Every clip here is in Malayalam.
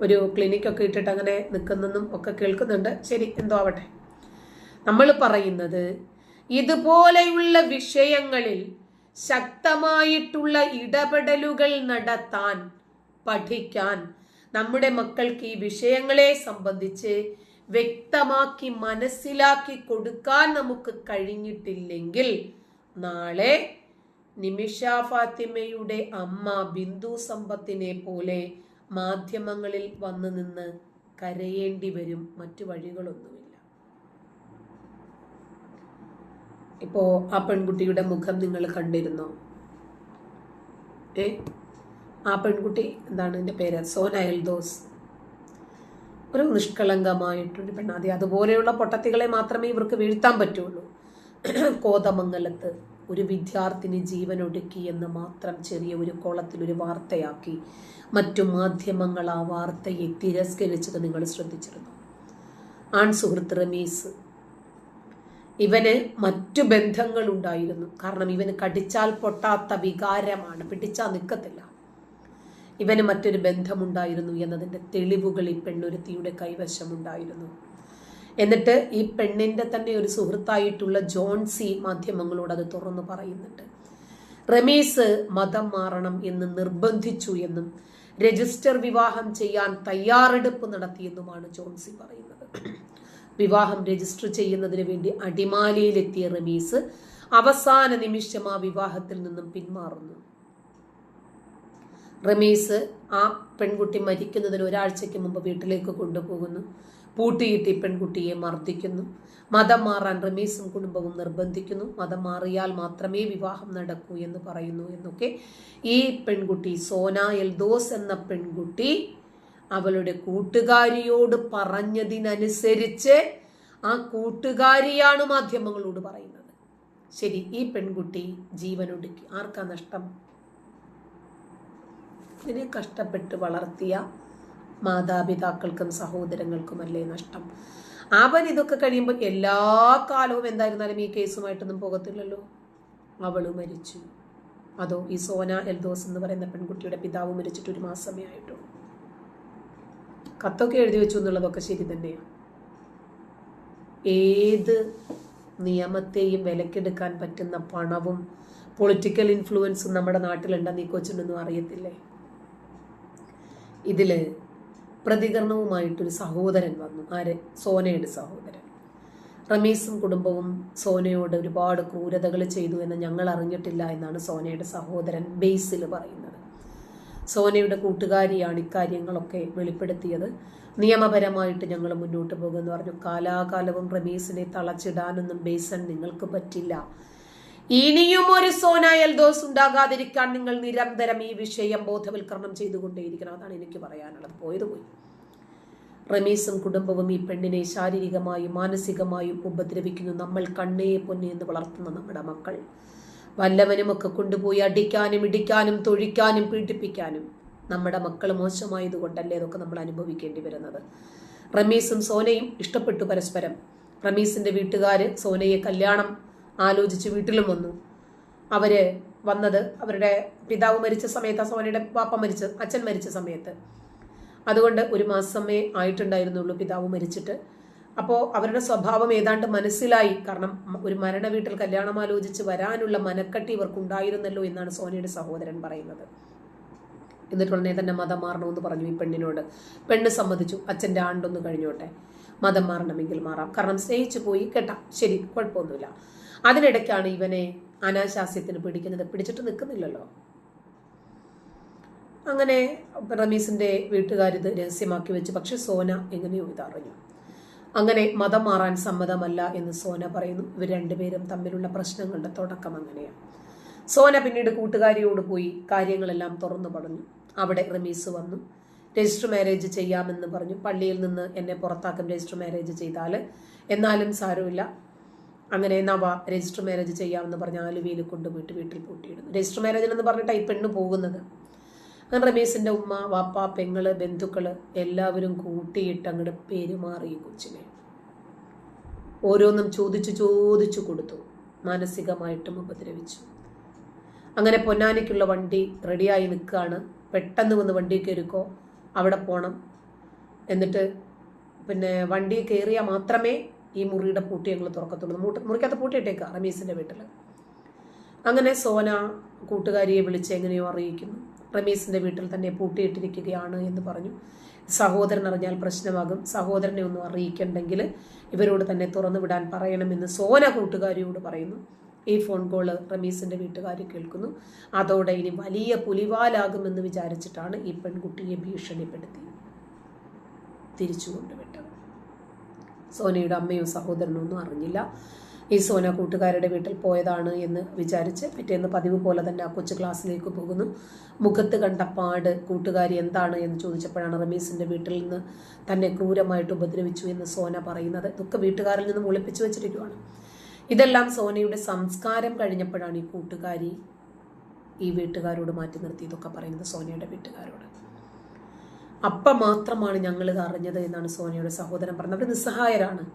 ഒരു ക്ലിനിക്കൊക്കെ ഇട്ടിട്ട് അങ്ങനെ നിൽക്കുന്നെന്നും ഒക്കെ കേൾക്കുന്നുണ്ട്. ശരി എന്തോ ആവട്ടെ. നമ്മൾ പറയുന്നത് ഇതുപോലെയുള്ള വിഷയങ്ങളിൽ ശക്തമായിട്ടുള്ള ഇടപെടലുകൾ നടത്താൻ പഠിക്കാൻ നമ്മുടെ മക്കൾക്ക് ഈ വിഷയങ്ങളെ സംബന്ധിച്ച് വ്യക്തമാക്കി മനസ്സിലാക്കി കൊടുക്കാൻ നമുക്ക് കഴിഞ്ഞിട്ടില്ലെങ്കിൽ നാളെ നിമിഷ ഫാത്തിമയുടെ അമ്മ ബിന്ദു സമ്പത്തിനെ പോലെ മാധ്യമങ്ങളിൽ വന്നു നിന്ന് കരയേണ്ടി വരും മറ്റു വഴികളൊന്നുമില്ല. ഇപ്പോ ആ പെൺകുട്ടിയുടെ മുഖം നിങ്ങൾ കണ്ടിരുന്നോ? ഏ? ആ പെൺകുട്ടി എന്താണ് എന്റെ പേര്? സോന എൽദോസ്. ഒരു നിഷ്കളങ്കമായിട്ടൊരു പെണ്ണാതി അതുപോലെയുള്ള പൊട്ടത്തികളെ മാത്രമേ ഇവർക്ക് വീഴ്ത്താൻ പറ്റുള്ളൂ. കോതമംഗലത്ത്. ഒരു വിദ്യാർത്ഥിനി ജീവനൊടുക്കി എന്ന് മാത്രം ചെറിയ ഒരു കോളത്തിൽ ഒരു വാർത്തയാക്കി. മറ്റു മാധ്യമങ്ങൾ ആ വാർത്തയെ തിരസ്കരിച്ചത് നിങ്ങൾ ശ്രദ്ധിച്ചിരുന്നു. ആൺ സുഹൃത്ത് റമീസ്. ഇവന് മറ്റു ബന്ധങ്ങൾ ഉണ്ടായിരുന്നു. കാരണം ഇവന് കടിച്ചാൽ പൊട്ടാത്ത വികാരമാണ്. പിടിച്ചാൽ നിൽക്കത്തില്ല ഇവന് മറ്റൊരു ബന്ധമുണ്ടായിരുന്നു എന്നതിന്റെ തെളിവുകൾ ഈ പെണ്ണൊരുത്തിയുടെ കൈവശമുണ്ടായിരുന്നു. എന്നിട്ട് ഈ പെണ്ണിന്റെ തന്നെ ഒരു സുഹൃത്തായിട്ടുള്ള ജോൺസി മാധ്യമങ്ങളോട് അത് തുറന്നു പറയുന്നുണ്ട്. റമീസ് മതം മാറണം എന്ന് നിർബന്ധിച്ചു എന്നും രജിസ്റ്റർ വിവാഹം ചെയ്യാൻ തയ്യാറെടുപ്പ് നടത്തിയെന്നുമാണ് ജോൺസി പറയുന്നത്. വിവാഹം രജിസ്റ്റർ ചെയ്യുന്നതിന് വേണ്ടി അടിമാലിയിലെത്തിയ റമീസ് അവസാന നിമിഷം ആ വിവാഹത്തിൽ നിന്നും പിന്മാറുന്നു. റമീസ് ആ പെൺകുട്ടി മരിക്കുന്നതിന് ഒരാഴ്ചയ്ക്ക് മുമ്പ് വീട്ടിലേക്ക് കൊണ്ടുപോകുന്നു. പൂട്ടിയിട്ട് പെൺകുട്ടിയെ മർദ്ദിക്കുന്നു. മതം മാറാൻ റമീസും കുടുംബവും നിർബന്ധിക്കുന്നു. മതം മാറിയാൽ മാത്രമേ വിവാഹം നടക്കൂ എന്ന് പറയുന്നു എന്നൊക്കെ ഈ പെൺകുട്ടി സോന എൽദോസ് എന്ന പെൺകുട്ടി അവളുടെ കൂട്ടുകാരിയോട് പറഞ്ഞതിനനുസരിച്ച് ആ കൂട്ടുകാരിയാണ് മാധ്യമങ്ങളോട് പറയുന്നത്. ശരി ഈ പെൺകുട്ടി ജീവനൊടുക്കി. ആർക്കാ നഷ്ടം? ഇതിനെ കഷ്ടപ്പെട്ട് വളർത്തിയ മാതാപിതാക്കൾക്കും സഹോദരങ്ങൾക്കും അല്ലേ നഷ്ടം? അവൻ ഇതൊക്കെ കഴിയുമ്പോൾ എല്ലാ കാലവും എന്തായിരുന്നാലും ഈ കേസുമായിട്ടൊന്നും പോകത്തില്ലല്ലോ. അവൾ മരിച്ചു. അതോ ഈ സോന എൽദോസ് എന്ന് പറയുന്ന പെൺകുട്ടിയുടെ പിതാവ് മരിച്ചിട്ട് ഒരു മാസമേ ആയിട്ടുള്ളൂ. കത്തൊക്കെ എഴുതി വെച്ചു എന്നുള്ളതൊക്കെ ശരി തന്നെയാണ് ഏത് നിയമത്തെയും വിലക്കെടുക്കാൻ പറ്റുന്ന പണവും പൊളിറ്റിക്കൽ ഇൻഫ്ലുവൻസും നമ്മുടെ നാട്ടിലുണ്ടെന്ന് ഈ കൊച്ചിനൊന്നും അറിയത്തില്ലേ? ഇതിൽ പ്രതികരണവുമായിട്ടൊരു സഹോദരൻ വന്നു. ആരെ? സോനയുടെ സഹോദരൻ. റമീസും കുടുംബവും സോനയോട് ഒരുപാട് ക്രൂരതകൾ ചെയ്തു എന്ന് ഞങ്ങൾ അറിഞ്ഞിട്ടില്ല എന്നാണ് സോനയുടെ സഹോദരൻ ബേസിൽ പറയുന്നത്. സോനയുടെ കൂട്ടുകാരിയാണ് ഇക്കാര്യങ്ങളൊക്കെ വെളിപ്പെടുത്തിയത്. നിയമപരമായിട്ട് ഞങ്ങൾ മുന്നോട്ട് പോകുമെന്ന് പറഞ്ഞു. കാലാകാലവും റമീസിനെ തളച്ചിടാനൊന്നും ബേസൺ നിങ്ങൾക്ക് പറ്റില്ല. ഇനിയും ഒരു സോന എൽദോസ് ഉണ്ടാകാതിരിക്കാൻ നിങ്ങൾ നിരന്തരം ഈ വിഷയം ബോധവൽക്കരണം ചെയ്തുകൊണ്ടേയിരിക്കണം. അതാണ് എനിക്ക് പറയാനുള്ളത്. പോയത് പോയി. റമീസും കുടുംബവും ഈ പെണ്ണിനെ ശാരീരികമായും മാനസികമായും ഉപദ്രവിക്കുന്നു. നമ്മൾ കണ്ണേ പൊന്നേ എന്ന് വളർത്തുന്ന നമ്മുടെ മക്കൾ. വല്ലവനും വല്ലവനുമൊക്കെ കൊണ്ടുപോയി അടിക്കാനും ഇടിക്കാനും തൊഴിക്കാനും പീഡിപ്പിക്കാനും നമ്മുടെ മക്കൾ മോശമായതുകൊണ്ടല്ലേ ഇതൊക്കെ നമ്മൾ അനുഭവിക്കേണ്ടി വരുന്നത്? റമീസും സോനയും ഇഷ്ടപ്പെട്ടു പരസ്പരം. റമീസിന്റെ വീട്ടുകാർ സോനയെ കല്യാണം ആലോചിച്ച് വീട്ടിലും വന്നു. അവർ വന്നത് അവരുടെ പിതാവ് മരിച്ച സമയത്ത് സോനയുടെ പാപ്പ മരിച്ച അച്ഛൻ മരിച്ച സമയത്ത്. അതുകൊണ്ട് ഒരു മാസമേ ആയിട്ടുണ്ടായിരുന്നുള്ളൂ പിതാവ് മരിച്ചിട്ട്. അപ്പോൾ അവരുടെ സ്വഭാവം ഏതാണ്ട് മനസ്സിലായി. കാരണം ഒരു മരണ വീട്ടിൽ കല്യാണം ആലോചിച്ച് വരാനുള്ള മനക്കെട്ടി ഇവർക്കുണ്ടായിരുന്നല്ലോ എന്നാണ് സോനയുടെ സഹോദരൻ പറയുന്നത്. എന്നിട്ട് തന്നെ മതം മാറണമെന്ന് പറഞ്ഞു ഈ പെണ്ണിനോട്. പെണ്ണ് സമ്മതിച്ചു. അച്ഛന്റെ ആണ്ടൊന്ന് കഴിഞ്ഞോട്ടെ. മതം മാറണമെങ്കിൽ മാറാം. കാരണം സ്നേഹിച്ചു പോയി. കേട്ടാ. ശരി കുഴപ്പമൊന്നുമില്ല. അതിനിടയ്ക്കാണ് ഇവനെ അനാശാസ്യത്തിന് പിടിക്കുന്നത്. പിടിച്ചിട്ട് നിൽക്കുന്നില്ലല്ലോ. അങ്ങനെ റമീസിന്റെ വീട്ടുകാരിത് രഹസ്യമാക്കി വെച്ച്. പക്ഷെ സോന എങ്ങനെയോ ഇതറിഞ്ഞു. അങ്ങനെ മതം മാറാൻ സമ്മതമല്ല എന്ന് സോന പറയുന്നു. ഇവർ രണ്ടുപേരും തമ്മിലുള്ള പ്രശ്നങ്ങളുടെ തുടക്കം അങ്ങനെയാണ്. സോന പിന്നീട് കൂട്ടുകാരിയോട് പോയി കാര്യങ്ങളെല്ലാം തുറന്നു പറഞ്ഞു. അവിടെ റമീസ് വന്നു. രജിസ്റ്റർ മാരേജ് ചെയ്യാമെന്ന് പറഞ്ഞു. പള്ളിയിൽ നിന്ന് എന്നെ പുറത്താക്കും രജിസ്റ്റർ മാരേജ് ചെയ്താൽ എന്നാലും സാരമില്ല. അങ്ങനെ നവ രജിസ്റ്റർ മാരേജ് ചെയ്യാമെന്ന് പറഞ്ഞ് ആലുവയിൽ കൊണ്ടുപോയിട്ട് വീട്ടിൽ പൂട്ടിയിടുന്നു. രജിസ്റ്റർ മാരേജ് എന്ന് പറഞ്ഞിട്ടാണ് ഈ പെണ്ണ് പോകുന്നത്. അങ്ങനെ റമേശിന്റെ ഉമ്മ വാപ്പ പെങ്ങൾ ബന്ധുക്കൾ എല്ലാവരും കൂട്ടിയിട്ട് അങ്ങോട്ട് പെരുമാറി കൊച്ചിനെ. ഓരോന്നും ചോദിച്ചു ചോദിച്ചു കൊടുത്തു. മാനസികമായിട്ടും ഉപദ്രവിച്ചു. അങ്ങനെ പൊന്നാനിക്കുള്ള വണ്ടി റെഡിയായി നിൽക്കുകയാണ്. പെട്ടെന്ന് വന്ന് വണ്ടി കയറിക്കോ അവിടെ പോകണം എന്നിട്ട് പിന്നെ വണ്ടി കയറിയാൽ മാത്രമേ ഈ മുറിയുടെ പൂട്ടി ഞങ്ങൾ തുറക്കത്തുള്ളൂ. മൂട്ട് മുറിക്കകത്ത് പൂട്ടിയിട്ടേക്കുക റമീസിന്റെ വീട്ടിൽ അങ്ങനെ സോന കൂട്ടുകാരിയെ വിളിച്ച് എങ്ങനെയോ അറിയിക്കുന്നു. റമീസിന്റെ വീട്ടിൽ തന്നെ പൂട്ടിയിട്ടിരിക്കുകയാണ് എന്ന് പറഞ്ഞു. സഹോദരൻ അറിഞ്ഞാൽ പ്രശ്നമാകും. സഹോദരനെ ഒന്നും അറിയിക്കണ്ടെങ്കിൽ ഇവരോട് തന്നെ തുറന്നു വിടാൻ പറയണമെന്ന് സോന കൂട്ടുകാരിയോട് പറയുന്നു. ഈ ഫോൺ കോൾ റമീസിന്റെ വീട്ടുകാർ കേൾക്കുന്നു. അതോടെ ഇനി വലിയ പുലിവാലാകുമെന്ന് വിചാരിച്ചിട്ടാണ് ഈ പെൺകുട്ടിയെ ഭീഷണിപ്പെടുത്തി. തിരിച്ചു കൊണ്ടുവിട്ടത്. സോനയുടെ അമ്മയും സഹോദരനും ഒന്നും അറിഞ്ഞില്ല. ഈ സോന കൂട്ടുകാരുടെ വീട്ടിൽ പോയതാണ് എന്ന് വിചാരിച്ച് പിറ്റേന്ന് പതിവ് പോലെ തന്നെ ആ കൊച്ചു ക്ലാസ്സിലേക്ക് പോകുന്നു. മുഖത്ത് കണ്ട പാട് കൂട്ടുകാരി എന്താണ് എന്ന് ചോദിച്ചപ്പോഴാണ് റമീസിന്റെ വീട്ടിൽ നിന്ന് തന്നെ ക്രൂരമായിട്ട് ഉപദ്രവിച്ചു എന്ന് സോന പറയുന്നത്. ഇതൊക്കെ വീട്ടുകാരിൽ നിന്ന് ഒളിപ്പിച്ചു വെച്ചിരിക്കുകയാണ് ഇതെല്ലാം സോനയുടെ സംസ്കാരം കഴിഞ്ഞപ്പോഴാണ് ഈ കൂട്ടുകാരി ഈ വീട്ടുകാരോട് മാറ്റി നിർത്തി. ഇതൊക്കെ പറയുന്നത് സോനയുടെ വീട്ടുകാരോട്. അപ്പം മാത്രമാണ് ഞങ്ങൾ ഇത് അറിഞ്ഞത് എന്നാണ് സോനയുടെ സഹോദരൻ പറഞ്ഞത്. അവർ നിസ്സഹായരാണ്.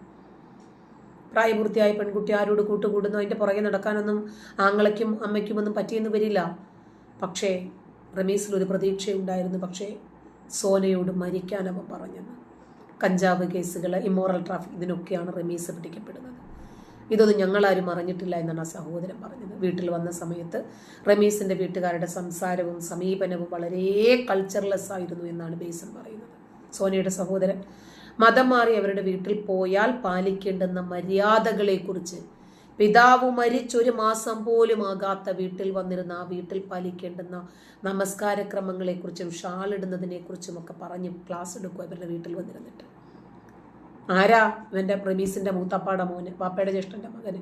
പ്രായപൂർത്തിയായ പെൺകുട്ടി ആരോട് കൂട്ടുകൂടുന്നു? അതിന്റെ പുറകെ നടക്കാനൊന്നും ആങ്ങളയ്ക്കും അമ്മയ്ക്കും ഒന്നും പറ്റിയെന്ന് വരില്ല. പക്ഷേ റമീസിൽ ഒരു പ്രതീക്ഷയുണ്ടായിരുന്നു. പക്ഷേ സോനയോട് മരിക്കാനവ പറഞ്ഞത് കഞ്ചാവ് കേസുകൾ ഇമ്മോറൽ ട്രാഫിക് ഇതിനൊക്കെയാണ് റമീസ് പിടിക്കപ്പെടുന്നത്. ഇതൊന്നും ഞങ്ങളാരും അറിഞ്ഞിട്ടില്ല എന്നാണ് ആ സഹോദരൻ പറഞ്ഞത്. വീട്ടിൽ വന്ന സമയത്ത് റമീസിന്റെ വീട്ടുകാരുടെ സംസാരവും സമീപനവും വളരെ കൾച്ചർലെസ് ആയിരുന്നു എന്നാണ് ബേസൻ പറയുന്നത്. സോനയുടെ സഹോദരൻ മതം മാറി അവരുടെ വീട്ടിൽ പോയാൽ പാലിക്കേണ്ടുന്ന മര്യാദകളെക്കുറിച്ച് പിതാവ് മരിച്ചൊരു മാസം പോലും ആകാത്ത വീട്ടിൽ വന്നിരുന്ന ആ വീട്ടിൽ പാലിക്കേണ്ടുന്ന നമസ്കാരക്രമങ്ങളെക്കുറിച്ചും ഷാളിടുന്നതിനെക്കുറിച്ചും ഒക്കെ പറഞ്ഞ് ക്ലാസ് എടുക്കും അവരുടെ വീട്ടിൽ വന്നിരുന്നിട്ട്. ആരാ ഇവന്റെ പ്രമീസിന്റെ മൂത്തപ്പാടെ മോന് പാപ്പയുടെ ജ്യേഷ്ഠന്റെ മകന്?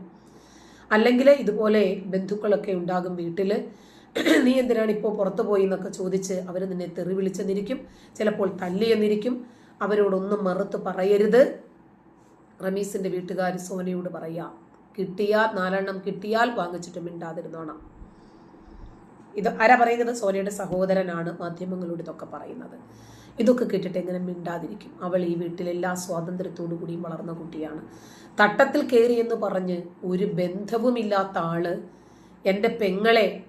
അല്ലെങ്കിൽ ഇതുപോലെ ബന്ധുക്കളൊക്കെ ഉണ്ടാകും വീട്ടിൽ നീ എന്തിനാണ് ഇപ്പോൾ പുറത്തു പോയി എന്നൊക്കെ ചോദിച്ച് അവർ നിന്നെ തെറി വിളിച്ചെന്നിരിക്കും. ചിലപ്പോൾ തല്ലിയെന്നിരിക്കും അവരോടൊന്നും മറുത്ത് പറയരുത്. റമീസിന്റെ വീട്ടുകാർ സോനയോട് പറയാം കിട്ടിയാൽ നാലെണ്ണം കിട്ടിയാൽ വാങ്ങിച്ചിട്ട് മിണ്ടാതിരുന്നോണം. ഇത് ആരാ പറയുന്നത്? സോനയുടെ സഹോദരനാണ് മാധ്യമങ്ങളോട് ഇതൊക്കെ പറയുന്നത്. ഇതൊക്കെ കേട്ടിട്ട് എങ്ങനെ മിണ്ടാതിരിക്കും? അവൾ ഈ വീട്ടിലെല്ലാ സ്വാതന്ത്ര്യത്തോടു കൂടിയും വളർന്ന കുട്ടിയാണ്. തട്ടത്തിൽ കയറി എന്ന് പറഞ്ഞ് ഒരു ബന്ധവുമില്ലാത്ത ആൾ എന്റെ പെങ്ങളെ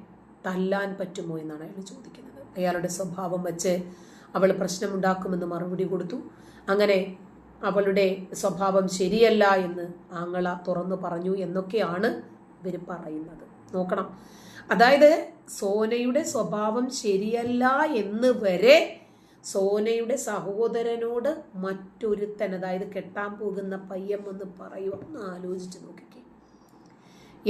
തല്ലാൻ പറ്റുമോ എന്നാണ് അയാൾ ചോദിക്കുന്നത്. അയാളുടെ സ്വഭാവം വെച്ച് അവൾ പ്രശ്നമുണ്ടാക്കുമെന്ന് മറുപടി കൊടുത്തു. അങ്ങനെ അവളുടെ സ്വഭാവം ശരിയല്ല എന്ന് ആങ്ങള തുറന്നു പറഞ്ഞു എന്നൊക്കെയാണ് ഇവർ പറയുന്നത്. നോക്കണം. അതായത് സോനയുടെ സ്വഭാവം ശരിയല്ല എന്ന് വരെ സോനയുടെ സഹോദരനോട് മറ്റൊരുത്തൻ അതായത് കെട്ടാൻ പോകുന്ന പയ്യൻ എന്ന് പറയുക ആലോചിച്ച് നോക്കിക്കേ.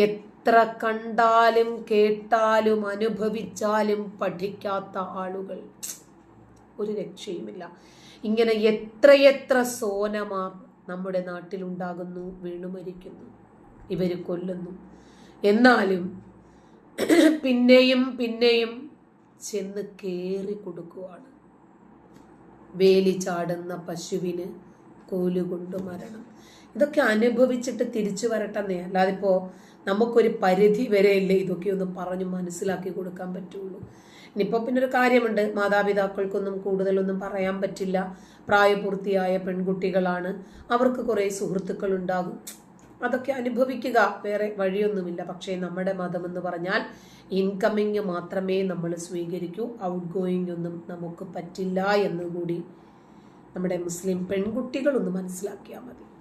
എത്ര കണ്ടാലും കേട്ടാലും അനുഭവിച്ചാലും പഠിക്കാത്ത ആളുകൾ. ഒരു രക്ഷയുമില്ല. ഇങ്ങനെ എത്രയെത്ര സോനമാർ നമ്മുടെ നാട്ടിലുണ്ടാകുന്നു വീണുമരിക്കുന്നു ഇവർ കൊല്ലുന്നു. എന്നാലും പിന്നെയും പിന്നെയും ചെന്ന് കേറി കൊടുക്കുവാണ്. വേലി ചാടുന്ന പശുവിന് കോലുകൊണ്ട് മരണം. ഇതൊക്കെ അനുഭവിച്ചിട്ട് തിരിച്ചു വരട്ടെന്നേ. അല്ലാതെ നമുക്കൊരു പരിധി വരെ വരെയല്ലേ ഇതൊക്കെ ഒന്ന് പറഞ്ഞു മനസ്സിലാക്കി കൊടുക്കാൻ പറ്റുള്ളൂ. ഇനിയിപ്പോൾ പിന്നെ ഒരു കാര്യമുണ്ട്. മാതാപിതാക്കൾക്കൊന്നും കൂടുതലൊന്നും പറയാൻ പറ്റില്ല. പ്രായപൂർത്തിയായ പെൺകുട്ടികളാണ്. അവർക്ക് കുറേ സുഹൃത്തുക്കൾ ഉണ്ടാകും അതൊക്കെ അനുഭവിക്കുക. വേറെ വഴിയൊന്നുമില്ല. പക്ഷേ നമ്മുടെ മതം എന്ന് പറഞ്ഞാൽ ഇൻകമ്മിങ് മാത്രമേ നമ്മൾ സ്വീകരിക്കൂ. ഔട്ട് ഗോയിങ് ഒന്നും നമുക്ക് പറ്റില്ല എന്നുകൂടി നമ്മുടെ മുസ്ലിം പെൺകുട്ടികളൊന്ന് മനസ്സിലാക്കിയാൽ മതി.